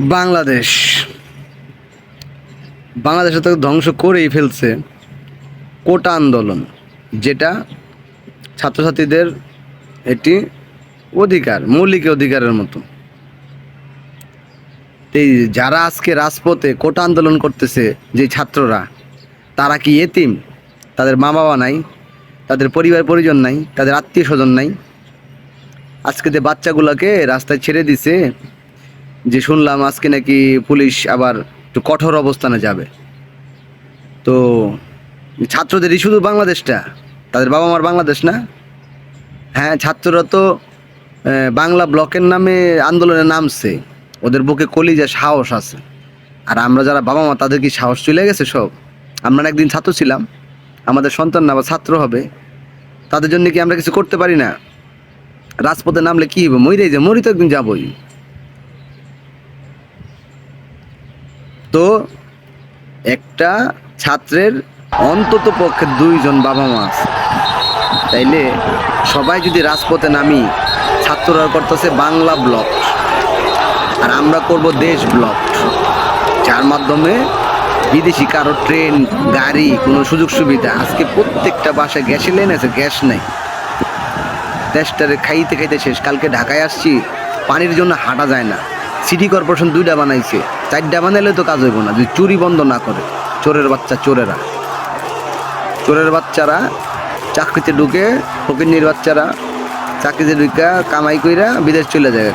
বাংলাদেশ। বাংলাদেশে তো ধ্বংস করেই ফেলছে কোটা আন্দোলন, যেটা ছাত্রছাত্রীদের এটি অধিকার, মৌলিক অধিকারের মতো। এই যারা আজকে রাজপথে কোটা আন্দোলন করতেছে, যে ছাত্ররা, তারা কি এতিম? তাদের মা বাবা নাই, তাদের পরিবার পরিজন নাই, তাদের আত্মীয় স্বজন নাই? আজকে যে বাচ্চাগুলোকে রাস্তায় ছেড়ে দিছে যে শুনলাম আজকে নাকি পুলিশ আবার একটু কঠোর অবস্থানে যাবে। তো ছাত্রদেরই শুধু বাংলাদেশটা, তাদের বাবা মার বাংলাদেশ না? হ্যাঁ ছাত্ররা তো বাংলা ব্লকের নামে আন্দোলনে নামছে। ওদের বুকে কলিজা সাহস আছে। আর আমরা যারা বাবা মা তাদের কি সাহস চলে গেছে সব? আমরা একদিন ছাত্র ছিলাম, আমাদের সন্তান না বা ছাত্র হবে। তাদের জন্য কি আমরা কিছু করতে পারি না? রাজপথে নামলে কী হবে মরিই যে, মরি তো একদিন যাবই। তো একটা ছাত্রের অন্তত পক্ষে দুইজন বাবা মা আছে। তাইলে সবাই যদি রাজপথে নামি, ছাত্ররা করতেছে বাংলা ব্লক। আর আমরা করব দেশ ব্লক। যার মাধ্যমে বিদেশি কারও ট্রেন, গাড়ি, কোনো সুযোগ সুবিধা, আজকে প্রত্যেকটা বাসায় গ্যাসের লাইন আছে, গ্যাস নেই। দেশটারে খাইতে খাইতে শেষ। কালকে ঢাকায় আসছি, পানির জন্য হাঁটা যায় না। সিটি কর্পোরেশন দুইটা বানাইছে। চারটা বানাইলে তো কাজ হইব না, যদি চুরি বন্ধ না করে, চোরের বাচ্চা, চোরেরা। চোরের বাচ্চারা চাকরিতে ঢুকে, ফকিন্নির বাচ্চারা চাকরিতে ঢুকা কামাই কইরা বিদেশ চলে যায়।